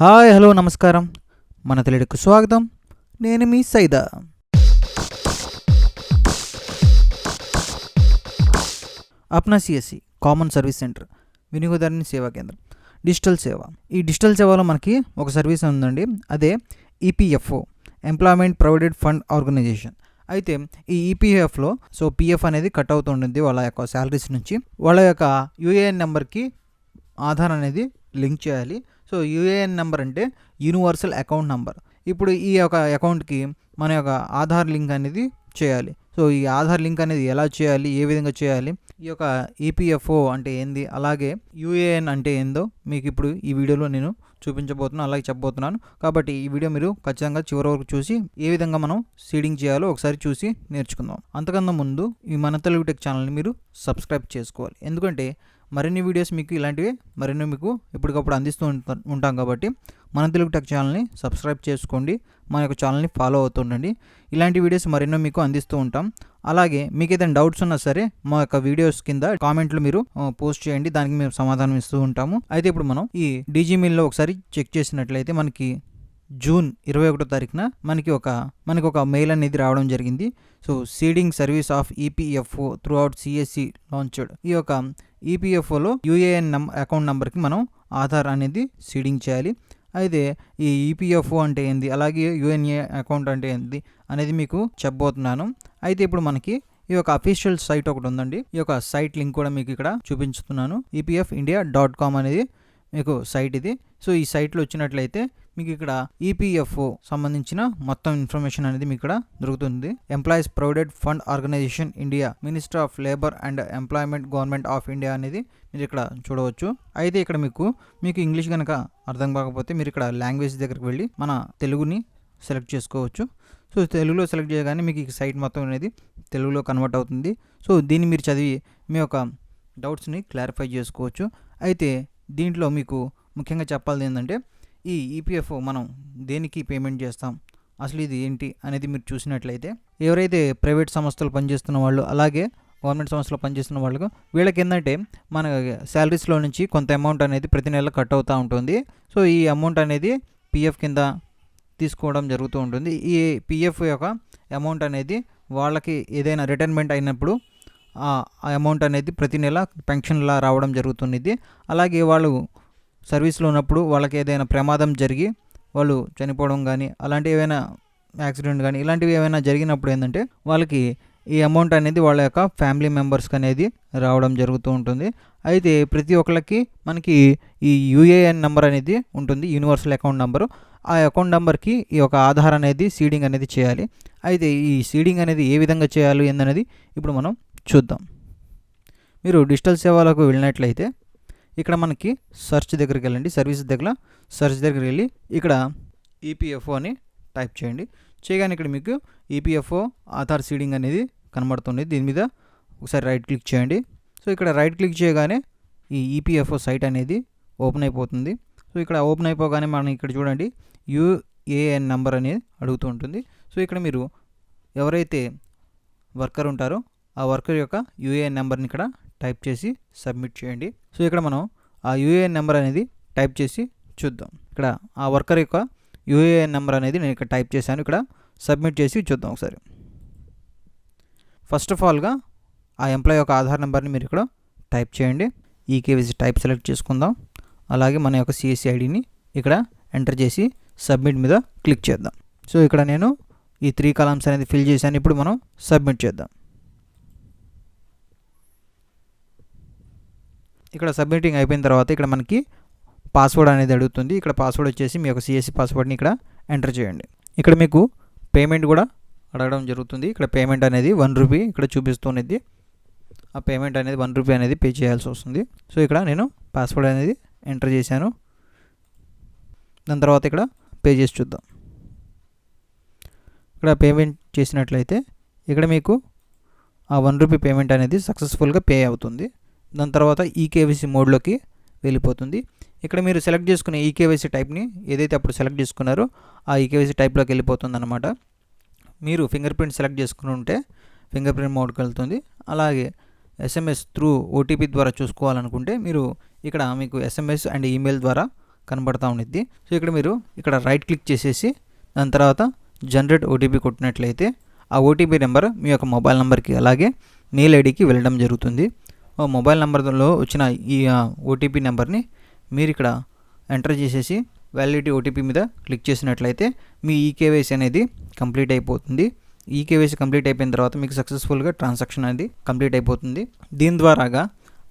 Hi hello నమస్కారం. మన తెలుగుకు స్వాగతం. నేను మీ Saida. Apna CSC common service centre వినియోగదారుని సేవా కేంద్రం డిజిటల్ సేవ. ఈ డిజిటల్ సేవలో మనకి ఒక సర్వీస్ ఉందండి. అదే EPFO employment provided fund organization అయితే ఈ ఈపీఎఫ్లో సో పిఎఫ్ అనేది కట్ అవుతుంటుంది వాళ్ళ యొక్క శాలరీస్ నుంచి. వాళ్ళ యొక్క యూఏఎన్ నెంబర్కి ఆధార్ అనేది లింక్ చేయాలి. సో యూఏఎన్ నెంబర్ అంటే యూనివర్సల్ అకౌంట్ నెంబర్. ఇప్పుడు ఈ యొక్క అకౌంట్కి మన యొక్క ఆధార్ లింక్ అనేది చేయాలి. సో ఈ ఆధార్ లింక్ అనేది ఎలా చేయాలి? ఏ విధంగా చేయాలి? ఈ యొక్క ఈపీఎఫ్ఓ అంటే ఏంది? అలాగే యూఏఎన్ అంటే ఏందో మీకు ఇప్పుడు ఈ వీడియోలో నేను చూపించబోతున్నాను అలాగే చెప్పబోతున్నాను. కాబట్టి ఈ వీడియో మీరు ఖచ్చితంగా చివరి వరకు చూసి ఏ విధంగా మనం సీడింగ్ చేయాలో ఒకసారి చూసి నేర్చుకుందాం. అంతకన్నా ముందు ఈ మన తెలుగు టెక్ ఛానల్ని మీరు సబ్స్క్రైబ్ చేసుకోవాలి. ఎందుకంటే మరిన్ని వీడియోస్ మీకు ఇలాంటివి మరిన్ని మీకు ఎప్పటికప్పుడు అందిస్తూ ఉంటాం కాబట్టి మన తెలుగు టెక్ ఛానల్ని సబ్స్క్రైబ్ చేసుకోండి. మన యొక్క ఛానల్ని ఫాలో అవుతుండండి ఇలాంటి వీడియోస్ మరెన్నో మీకు అందిస్తూ ఉంటాం. అలాగే మీకు ఏదైనా డౌట్స్ ఉన్నా సరే మా యొక్క వీడియోస్ కింద కామెంట్లు మీరు పోస్ట్ చేయండి. దానికి మేము సమాధానం ఇస్తూ ఉంటాము. అయితే ఇప్పుడు మనం ఈ డీజీమెయిల్లో ఒకసారి చెక్ చేసినట్లయితే మనకి జూన్ ఇరవై ఒకటో తారీఖున మనకి ఒక మనకి ఒక మెయిల్ అనేది రావడం జరిగింది. So seeding service of EPFO through out CSC launched ఈ యొక్క ఈపీఎఫ్ఓలో యూఏఎన్ నం అకౌంట్ నెంబర్కి మనం ఆధార్ అనేది సీడింగ్ చేయాలి. అయితే ఈ ఈపీఎఫ్ఓ అంటే ఏంది? అలాగే యూఎన్ఏ అకౌంట్ అంటే ఏంది? అనేది మీకు చెప్పబోతున్నాను. అయితే ఇప్పుడు మనకి ఈ యొక్క అఫీషియల్ సైట్ ఒకటి ఉందండి. ఈ యొక్క సైట్ లింక్ కూడా మీకు ఇక్కడ చూపించుతున్నాను. ఈపీఎఫ్ ఇండియా డాట్ కామ్ అనేది మీకు సైట్ ఇది. సో ఈ సైట్లో వచ్చినట్లయితే మీకు ఇక్కడ ఈపీఎఫ్ఓ సంబంధించిన మొత్తం ఇన్ఫర్మేషన్ అనేది మీకు ఇక్కడ దొరుకుతుంది. Employees provided fund organization India minister of labour and employment government of India అనేది మీరు ఇక్కడ చూడవచ్చు. అయితే ఇక్కడ మీకు మీకు ఇంగ్లీష్ కనుక అర్థం కాకపోతే మీరు ఇక్కడ లాంగ్వేజ్ దగ్గరికి వెళ్ళి మన తెలుగుని సెలెక్ట్ చేసుకోవచ్చు. సో తెలుగులో సెలెక్ట్ చేయగానే మీకు ఈ సైట్ మొత్తం అనేది తెలుగులో కన్వర్ట్ అవుతుంది. సో దీన్ని మీరు చదివి మీ యొక్క డౌట్స్ని క్లారిఫై చేసుకోవచ్చు. అయితే దీంట్లో మీకు ముఖ్యంగా చెప్పాలి ఏంటంటే ఈ ఈపీఎఫ్ఓ మనం దేనికి పేమెంట్ చేస్తాం? అసలు ఇది ఏంటి అనేది మీరు చూసినట్లయితే ఎవరైతే ప్రైవేట్ సంస్థలు పనిచేస్తున్న వాళ్ళు అలాగే గవర్నమెంట్ సంస్థలో పనిచేస్తున్న వాళ్ళకు వీళ్ళకి ఏంటంటే మన శాలరీస్లో నుంచి కొంత అమౌంట్ అనేది ప్రతి నెల కట్ అవుతూ ఉంటుంది. సో ఈ అమౌంట్ అనేది పిఎఫ్ కింద తీసుకోవడం జరుగుతూ ఉంటుంది. ఈ పిఎఫ్ యొక్క అమౌంట్ అనేది వాళ్ళకి ఏదైనా రిటైర్మెంట్ అయినప్పుడు అమౌంట్ అనేది ప్రతి నెల పెన్షన్లా రావడం జరుగుతుంది అలాగే వాళ్ళు సర్వీస్లో ఉన్నప్పుడు వాళ్ళకి ఏదైనా ప్రమాదం జరిగి వాళ్ళు చనిపోవడం కానీ అలాంటివి ఏమైనా యాక్సిడెంట్ కానీ ఇలాంటివి ఏమైనా జరిగినప్పుడు ఏంటంటే వాళ్ళకి ఈ అమౌంట్ అనేది వాళ్ళ యొక్క ఫ్యామిలీ మెంబర్స్కి అనేది రావడం జరుగుతూ ఉంటుంది. అయితే ప్రతి ఒక్కరికి మనకి ఈ యూఏఎన్ నెంబర్ అనేది ఉంటుంది యూనివర్సల్ అకౌంట్ నెంబరు ఆ అకౌంట్ నెంబర్కి ఈ యొక్క ఆధార్ అనేది సీడింగ్ అనేది చేయాలి. అయితే ఈ సీడింగ్ అనేది ఏ విధంగా చేయాలి ఏందనేది ఇప్పుడు మనం చూద్దాం. మీరు డిజిటల్ సేవలకు వెళ్ళినట్లయితే ఇక్కడ మనకి సెర్చ్ దగ్గరికి వెళ్ళండి. సర్వీస్ దగ్గర సెర్చ్ దగ్గరికి వెళ్ళి ఇక్కడ ఈపీఎఫ్ఓ అని టైప్ చేయండి. చేయగానే ఇక్కడ మీకు ఈపీఎఫ్ఓ ఆధార్ సీడింగ్ అనేది కనబడుతుంది. దీని మీద ఒకసారి రైట్ క్లిక్ చేయండి. సో ఇక్కడ రైట్ క్లిక్ చేయగానే ఈ ఈపీఎఫ్ఓ సైట్ అనేది ఓపెన్ అయిపోతుంది. సో ఇక్కడ ఓపెన్ అయిపోగానే మనం ఇక్కడ చూడండి. యూఏఎన్ నెంబర్ అనేది అడుగుతూ ఉంటుంది. సో ఇక్కడ మీరు ఎవరైతే వర్కర్ ఉంటారో ఆ వర్కర్ యొక్క యూఏఎన్ నెంబర్ని ఇక్కడ టైప్ చేసి సబ్మిట్ చేయండి. సో ఇక్కడ మనం ఆ యూఏఎన్ నెంబర్ అనేది టైప్ చేసి చూద్దాం. ఇక్కడ ఆ వర్కర్ యొక్క యూఏఎన్ నెంబర్ అనేది నేను ఇక్కడ టైప్ చేశాను. ఇక్కడ సబ్మిట్ చేసి చూద్దాం ఒకసారి. ఫస్ట్ ఆఫ్ ఆల్గా ఆ ఎంప్లాయ్ యొక్క ఆధార్ నెంబర్ని మీరు ఇక్కడ టైప్ చేయండి. ఈ టైప్ సెలెక్ట్ చేసుకుందాం. అలాగే మన యొక్క సిఎస్సి ఐడిని ఇక్కడ ఎంటర్ చేసి సబ్మిట్ మీద క్లిక్ చేద్దాం. సో ఇక్కడ నేను ఈ త్రీ కాలమ్స్ అనేది ఫిల్ చేశాను. ఇప్పుడు మనం సబ్మిట్ చేద్దాం. ఇక్కడ సబ్మిటింగ్ అయిపోయిన తర్వాత ఇక్కడ మనకి పాస్వర్డ్ అనేది అడుగుతుంది. ఇక్కడ పాస్వర్డ్ వచ్చేసి మీ యొక్క సిఎస్సి పాస్వర్డ్ని ఇక్కడ ఎంటర్ చేయండి. ఇక్కడ మీకు పేమెంట్ కూడా అడగడం జరుగుతుంది. ఇక్కడ పేమెంట్ అనేది వన్ రూపీ ఇక్కడ చూపిస్తున్నది. ఆ పేమెంట్ అనేది వన్ రూపీ అనేది పే చేయాల్సి వస్తుంది. సో ఇక్కడ నేను పాస్వర్డ్ అనేది ఎంటర్ చేశాను. దాని తర్వాత ఇక్కడ పే చేసి చూద్దాం. ఇక్కడ పేమెంట్ చేసినట్లయితే ఇక్కడ మీకు ఆ వన్ రూపీ పేమెంట్ అనేది సక్సెస్ఫుల్గా పే అవుతుంది. దాని తర్వాత ఈకేవైసీ మోడ్లోకి వెళ్ళిపోతుంది. ఇక్కడ మీరు సెలెక్ట్ చేసుకునే ఈకేవైసీ టైప్ని ఏదైతే అప్పుడు సెలెక్ట్ చేసుకున్నారో ఆ ఈకేవైసీ టైప్లోకి వెళ్ళిపోతుంది అనమాట మీరు ఫింగర్ ప్రింట్ సెలెక్ట్ చేసుకుని ఉంటే ఫింగర్ ప్రింట్ మోడ్కి వెళ్తుంది. అలాగే ఎస్ఎంఎస్ త్రూ ఓటీపీ ద్వారా చూసుకోవాలనుకుంటే మీరు ఇక్కడ మీకు ఎస్ఎంఎస్ అండ్ ఈమెయిల్ ద్వారా కనబడతా ఉండిద్ది. సో ఇక్కడ మీరు ఇక్కడ రైట్ క్లిక్ చేసేసి దాని తర్వాత జనరేట్ ఓటీపీ కొట్టినట్లయితే ఆ ఓటీపీ నెంబర్ మీ యొక్క మొబైల్ నెంబర్కి అలాగే మెయిల్ ఐడికి వెళ్ళడం జరుగుతుంది. మొబైల్ నెంబర్లో వచ్చిన ఈ ఓటీపీ నెంబర్ని మీరు ఇక్కడ ఎంటర్ చేసేసి వ్యాలిడిటీ ఓటీపీ మీద క్లిక్ చేసినట్లయితే మీ ఈకేవైసీ అనేది కంప్లీట్ అయిపోతుంది. ఈకేవైసీ కంప్లీట్ అయిపోయిన తర్వాత మీకు సక్సెస్ఫుల్గా ట్రాన్సాక్షన్ అనేది కంప్లీట్ అయిపోతుంది. దీని ద్వారాగా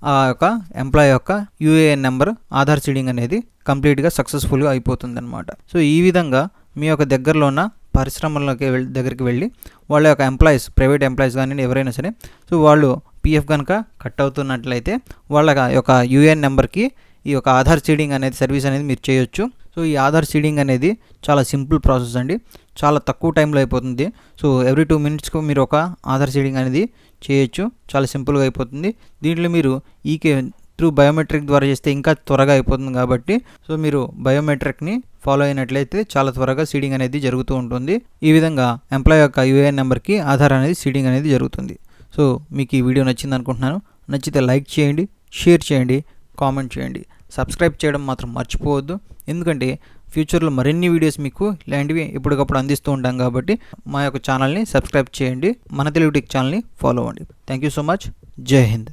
ఆ యొక్క ఎంప్లాయ్ యొక్క యూఏఎన్ నెంబర్ ఆధార్ సీడింగ్ అనేది కంప్లీట్గా సక్సెస్ఫుల్గా అయిపోతుంది అనమాట సో ఈ విధంగా మీ యొక్క దగ్గరలో ఉన్న పరిశ్రమలకి వెళ్ళి దగ్గరికి వెళ్ళి వాళ్ళ యొక్క ఎంప్లాయీస్ ప్రైవేట్ ఎంప్లాయీస్ కానీ ఎవరైనా సరే సో వాళ్ళు పిఎఫ్ కనుక కట్ అవుతున్నట్లయితే వాళ్ళ యొక్క యూఏఎన్ నెంబర్కి ఈ యొక్క ఆధార్ సీడింగ్ అనేది సర్వీస్ అనేది మీరు చేయొచ్చు. సో ఈ ఆధార్ సీడింగ్ అనేది చాలా సింపుల్ ప్రాసెస్ అండి. చాలా తక్కువ టైంలో అయిపోతుంది. సో ఎవ్రీ టూ మినిట్స్కి మీరు ఒక ఆధార్ సీడింగ్ అనేది చేయొచ్చు. చాలా సింపుల్గా అయిపోతుంది. దీంట్లో మీరు ఈకే త్రూ బయోమెట్రిక్ ద్వారా చేస్తే ఇంకా త్వరగా అయిపోతుంది కాబట్టి సో మీరు బయోమెట్రిక్ని ఫాలో అయినట్లయితే చాలా త్వరగా సీడింగ్ అనేది జరుగుతూ ఉంటుంది. ఈ విధంగా ఎంప్లాయ్ యొక్క యూఏఎన్ నెంబర్కి ఆధార్ అనేది సీడింగ్ అనేది జరుగుతుంది. సో మీకు ఈ వీడియో నచ్చింది అనుకుంటున్నాను. నచ్చితే లైక్ చేయండి షేర్ చేయండి కామెంట్ చేయండి. సబ్స్క్రైబ్ చేయడం మాత్రం మర్చిపోవద్దు. ఎందుకంటే ఫ్యూచర్లో మరిన్ని వీడియోస్ మీకు ఇలాంటివి ఎప్పటికప్పుడు అందిస్తూ ఉంటాం కాబట్టి మా యొక్క ఛానల్ని సబ్స్క్రైబ్ చేయండి. మన తెలుగు టెక్ ఛానల్ని ఫాలో అవ్వండి. Thank you so much. Jai Hind.